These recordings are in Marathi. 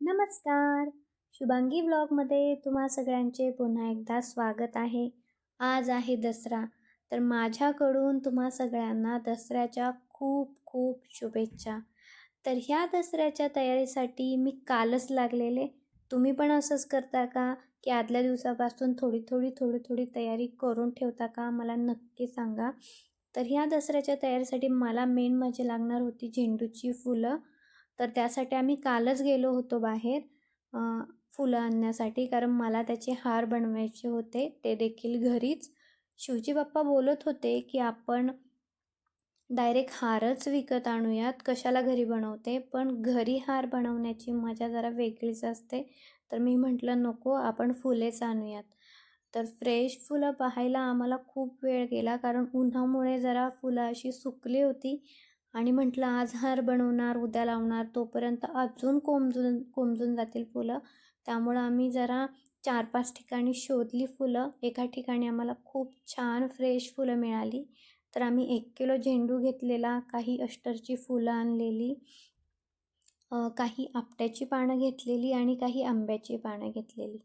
नमस्कार. शुभांगी व्लॉगमध्ये तुम्हा सगळ्यांचे पुन्हा एकदा स्वागत आहे. आज आहे दसरा. तर माझ्याकडून तुम्हा सगळ्यांना दसऱ्याच्या खूप खूप शुभेच्छा. तर ह्या दसऱ्याच्या तयारीसाठी मी कालच लागलेले. तुम्ही पण असंच करता का? की आदल्या दिवसापासून थोडी थोडी थोडी थोडी तयारी करून ठेवता का? मला नक्की सांगा. तर ह्या दसऱ्याच्या तयारीसाठी मला मेन म्हणजे लागणार होती झेंडूची फुलं. तर त्यासाठी आम्ही कालच गेलो होतो बाहेर फुलं आणण्यासाठी. कारण मला त्याचे हार बनवायचे होते ते देखील घरीच. शिवजी बाप्पा बोलत होते की आपण डायरेक्ट हारच विकत आणूयात कशाला घरी बनवते? पण घरी हार बनवण्याची मजा जरा वेगळीच असते. तर मी म्हटलं नको आपण फुलेच आणूयात. तर फ्रेश फुलं पाहायला आम्हाला खूप वेळ गेला. कारण उन्हामुळे जरा फुलं अशी सुकली होती. आणि म्हटलं आज हार बनवणार उद्या लावणार तोपर्यंत अजून कोमजून कोमजून जातील फुलं. त्यामुळं आम्ही जरा चार पाच ठिकाणी शोधली फुलं. एका ठिकाणी आम्हाला खूप छान फ्रेश फुलं मिळाली. तर आम्ही एक किलो झेंडू घेतलेला काही अष्टरची फुलं आणलेली काही आपट्याची पानं घेतलेली आणि काही आंब्याची पानं घेतलेली.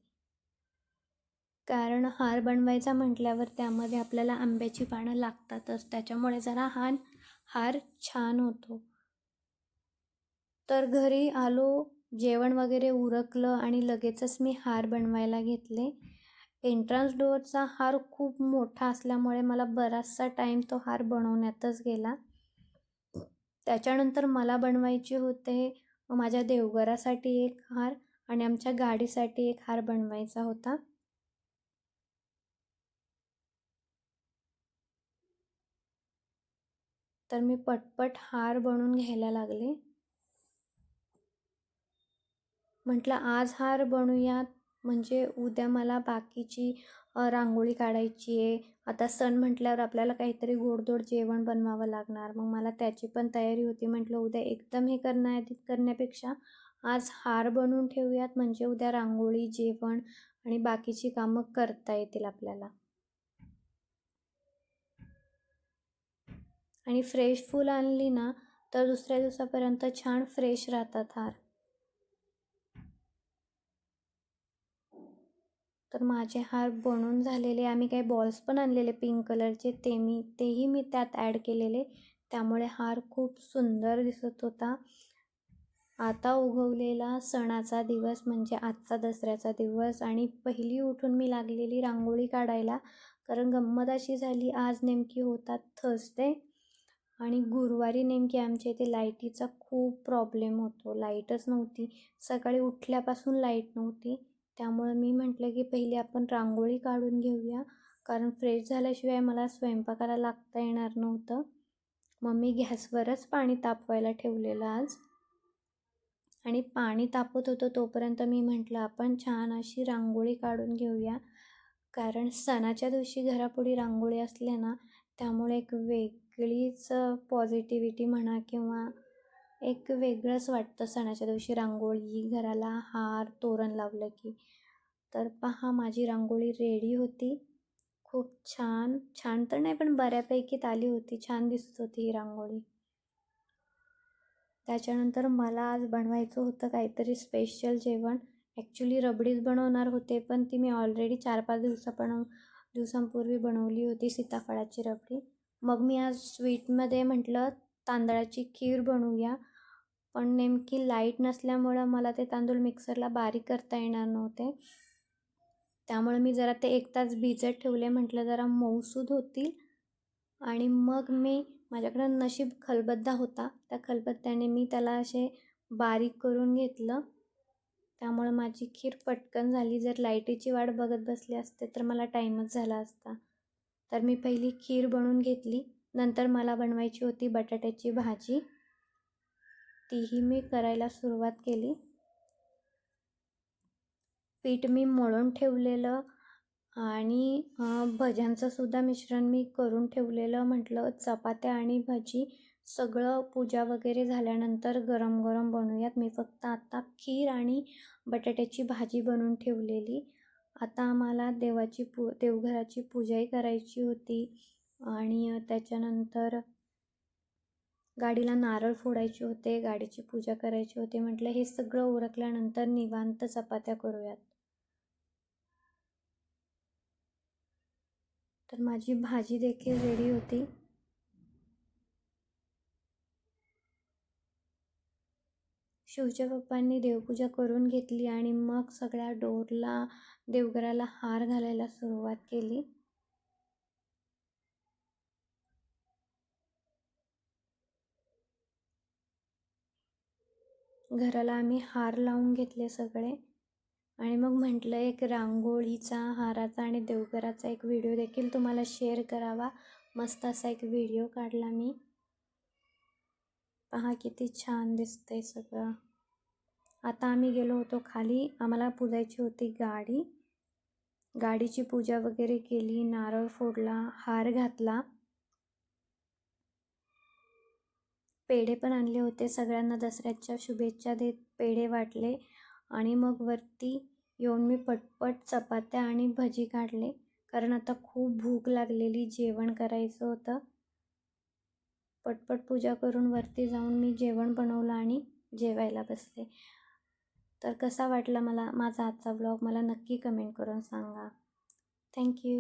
कारण हार बनवायचा म्हटल्यावर त्यामध्ये आपल्याला आंब्याची पानं लागतातच. त्याच्यामुळे जरा हार हार छान होतो. तर घरी आलो जेवण वगैरे उरकलं आणि लगेचच मी हार बनवायला घेतले. एंट्रन्स डोअरचा हार खूप मोठा असल्यामुळे मला बराचसा टाईम तो हार बनवण्यातच गेला. त्याच्यानंतर मला बनवायचे होते माझ्या देवघरासाठी एक हार आणि आमच्या गाडीसाठी एक हार बनवायचा होता. तर मी पटपट हार बनवून घ्यायला लागले. म्हटलं आज हार बनवूयात म्हणजे उद्या मला बाकीची रांगोळी काढायची आहे. आता सण म्हटल्यावर आपल्याला काहीतरी गोडधोड जेवण बनवावं लागणार. मग मला त्याची पण तयारी होती. म्हटलं उद्या एकदम हे करण्या करण्यापेक्षा आज हार बनवून ठेवूयात. म्हणजे उद्या रांगोळी जेवण आणि बाकीची कामं करता येतील आपल्याला. आणि फ्रेश फुल आणली ना तर दुसऱ्या दिवसापर्यंत छान फ्रेश राहतात हार. तर माझे हार बनून झालेले आम्ही काही बॉल्स पण आणलेले पिंक कलरचे ते मी तेही मी त्यात ॲड केलेले. त्यामुळे हार खूप सुंदर दिसत होता. आता उगवलेला सणाचा दिवस म्हणजे आजचा दसऱ्याचा दिवस आणि पहिली उठून मी लागलेली रांगोळी काढायला कारण गंमत अशी झाली आज नेमकी होतात थर्सडे आणि गुरुवारी नेमकी आमच्या इथे लाईटीचा खूप प्रॉब्लेम होतो. लाईटच नव्हती. सकाळी उठल्यापासून लाइट नव्हती. त्यामुळं मी म्हटलं की पहिले आपण रांगोळी काढून घेऊया. कारण फ्रेश झाल्याशिवाय मला स्वयंपाकाला लागता येणार नव्हतं. मग मी गॅसवरच पाणी तापवायला ठेवलेलं आज. आणि पाणी तापत होतं तोपर्यंत मी म्हटलं आपण छान अशी रांगोळी काढून घेऊया. कारण सणाच्या दिवशी घरापुढे रांगोळी असले ना त्यामुळे एक वेगळीच पॉझिटिव्हिटी म्हणा किंवा एक वेगळंच वाटतं सणाच्या दिवशी रांगोळी घराला हार तोरण लावलं की. तर पहा माझी रांगोळी रेडी होती. खूप छान छान तर नाही पण बऱ्यापैकीत आली होती. छान दिसत होती ही रांगोळी. त्याच्यानंतर मला आज बनवायचं होतं काहीतरी स्पेशल जेवण. ॲक्च्युली रबडीच बनवणार होते पण ती मी ऑलरेडी चार पाच दिवसापण दिवसांपूर्वी बनवली होती सीताफळाची रबडी. मग मी आज स्वीटमध्ये म्हटलं तांदळाची खीर बनवूया. पण नेमकी लाइट नसल्यामुळं मला ते तांदूळ मिक्सरला बारीक करता येणार नव्हते. त्यामुळे मी जरा ते एक तास भिजत ठेवले म्हटलं जरा मऊसूद होतील. आणि मग मी माझ्याकडं नशीब खलबत्ता होता. त्या खलबत्त्याने मी त्याला असे बारीक करून घेतलं. त्यामुळं माझी खीर पटकन झाली. जर लाईटीची वाट बघत बसली असते तर मला टाईमच झाला असता. तर मी पहिली खीर बनवून घेतली. नंतर मला बनवायची होती बटाट्याची भाजी. तीही मी करायला सुरुवात केली. पीठ मी मळून ठेवलेलं आणि भज्यांचं सुद्धा मिश्रण मी करून ठेवलेलं. म्हटलं चपात्या आणि भजी सगळं पूजा वगैरे झाल्यानंतर गरम गरम बनवूयात. मी फक्त आता खीर आणि बटाट्याची भाजी बनवून ठेवलेली. आता आम्हाला देवाची पू देवघराची पूजाही करायची होती. आणि त्याच्यानंतर गाडीला नारळ फोडायचे होते गाडीची पूजा करायची होती. म्हटलं हे सगळं उरकल्यानंतर निवांत चपात्या करूयात. तर माझी भाजी देखील रेडी होती. शिवच्या पप्पांनी देवपूजा करून घेतली आणि मग सगळ्या डोरला देवघराला हार घालायला सुरुवात केली. घराला आम्ही हार लावून घेतले सगळे. आणि मग म्हटलं एक रांगोळीचा हाराचा आणि देवघराचा एक व्हिडिओ देखील तुम्हाला शेअर करावा. मस्त असा एक व्हिडिओ काढला मी. पहा किती छान दिसतंय सगळं. आता आम्ही गेलो होतो खाली. आम्हाला पुजायची होती गाडी. गाडीची पूजा वगैरे केली नारळ फोडला हार घातला. पेढे पण आणले होते सगळ्यांना दसऱ्याच्या शुभेच्छा देत पेढे वाटले. आणि मग वरती येऊन मी पटपट चपात्या आणि भजी काढले. कारण आता खूप भूक लागलेली जेवण करायचं होतं. पटपट पूजा करून वरती जाऊन मी जेवण बनवलं आणि जेवायला बसले. तर कसा वाटला मला माझा आजचा ब्लॉग मला नक्की कमेंट करून सांगा. थँक्यू